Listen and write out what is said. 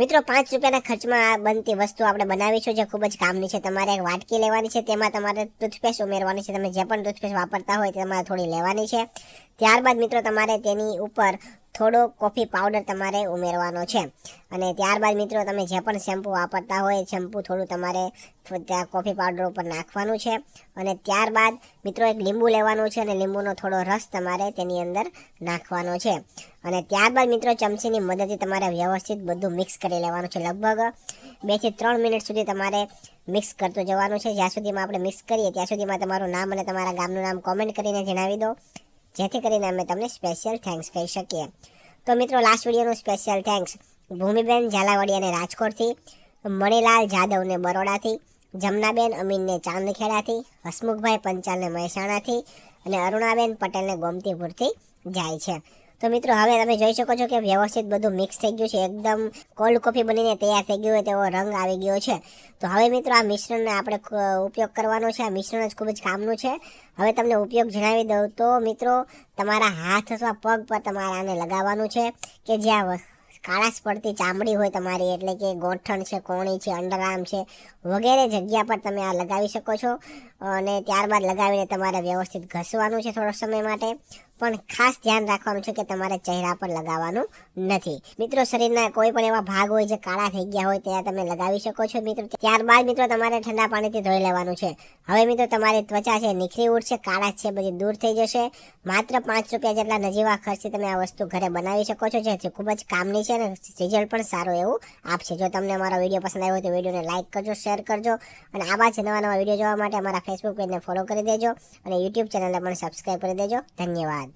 મિત્રો, પાંચ રૂપિયાના ખર્ચમાં આ બનતી વસ્તુ આપણે બનાવીશું જે ખૂબ જ કામની છે. તમારે એક વાટકી લેવાની છે. તેમાં તમારે ટૂથપેસ્ટ ઉમેરવાની છે. તમે જે પણ ટૂથપેસ્ટ વાપરતા હોય તે તમારે થોડી લેવાની છે. ત્યારબાદ મિત્રો, તમારે તેની ઉપર થોડો કોફી પાવડર તમારે ઉમેરવાનો છે. અને ત્યારબાદ મિત્રો તમે જે પણ શેમ્પૂ વાપરતા હોય શેમ્પૂ થોડું તમારે કોફી પાવડર ઉપર નાખવાનું છે. અને ત્યારબાદ મિત્રો એક લીંબુ લેવાનું છે અને લીંબુનો થોડો રસ તમારે તેની અંદર નાખવાનો છે. અને ત્યારબાદ મિત્રો ચમચીની મદદથી તમારે વ્યવસ્થિત બધું મિક્સ કરી લેવાનું છે. લગભગ બેથી ત્રણ મિનિટ સુધી તમારે મિક્સ કરતું જવાનું છે. જ્યાં સુધીમાં આપણે મિક્સ કરીએ ત્યાં સુધીમાં તમારું નામ અને તમારા ગામનું નામ કોમેન્ટ કરીને જણાવી દો. જેથી કરીને અમે તમને સ્પેશિયલ થેન્ક્સ કહી શકીએ. તો મિત્રો લાસ્ટ વિડીયોનું સ્પેશિયલ થેન્ક્સ ભૂમિબેન ઝાલાવાડિયાને રાજકોટથી, મણિલાલ જાદવને બરોડાથી, જમનાબેન અમીનને ચાંદખેડાથી, હસમુખભાઈ પંચાલને મહેસાણાથી અને અરુણાબેન પટેલને ગોમતીપુરથી જાય છે. તો મિત્રો, હવે તમે જોઈ શકો છો કે વ્યવસ્થિત બધું મિક્સ થઈ ગયું છે. એકદમ કોલ્ડ કોફી બનીને તૈયાર થઈ ગયું હોય તેવો રંગ આવી ગયો છે. તો હવે મિત્રો, આ મિશ્રણને આપણે ઉપયોગ કરવાનો છે. આ મિશ્રણ જ ખૂબ જ કામનું છે. હવે તમને ઉપયોગ જણાવી દઉં તો, મિત્રો, તમારા હાથ અથવા પગ પર તમારે આને લગાવવાનું છે કે જ્યાં કાળાશ પડતી ચામડી હોય તમારી, એટલે કે ગોઠણ છે, કોણી છે અંડરઆર્મ છે, વગેરે જગ્યા પર તમે આ લગાવી શકો છો. અને ત્યારબાદ લગાવીને તમારે વ્યવસ્થિત ઘસવાનું છે થોડો સમય માટે. પણ ખાસ ધ્યાન રાખવાનું છે કે તમારે ચહેરા પર લગાવવાનું નથી. મિત્રો, શરીરના કોઈ પણ એવા ભાગ હોય જે કાળા થઈ ગયા હોય ત્યાં તમે લગાવી શકો છો મિત્રો. ત્યારબાદ મિત્રો, તમારે ઠંડા પાણીથી ધોઈ લેવાનું છે. હવે મિત્રો, તમારી ત્વચા છે નીખરી ઉઠશે કાળા છે બધી દૂર થઈ જશે. માત્ર પાંચ રૂપિયા જેટલા નજીવા ખર્ચથી તમે આ વસ્તુ ઘરે બનાવી શકો છો જે ખૂબ જ કામની છે અને રિઝલ્ટ પણ સારું એવું આપશે. જો તમને અમારો વીડિયો પસંદ આવ્યો હોય તો વિડીયોને લાઇક કરજો, શેર કરજો. અને આવા જ નવા નવા વીડિયો જોવા માટે અમારા ફેસબુક પેજને ફોલો કરી દેજો અને યુટ્યુબ ચેનલને પણ સબસ્ક્રાઈબ કરી દેજો. ધન્યવાદ.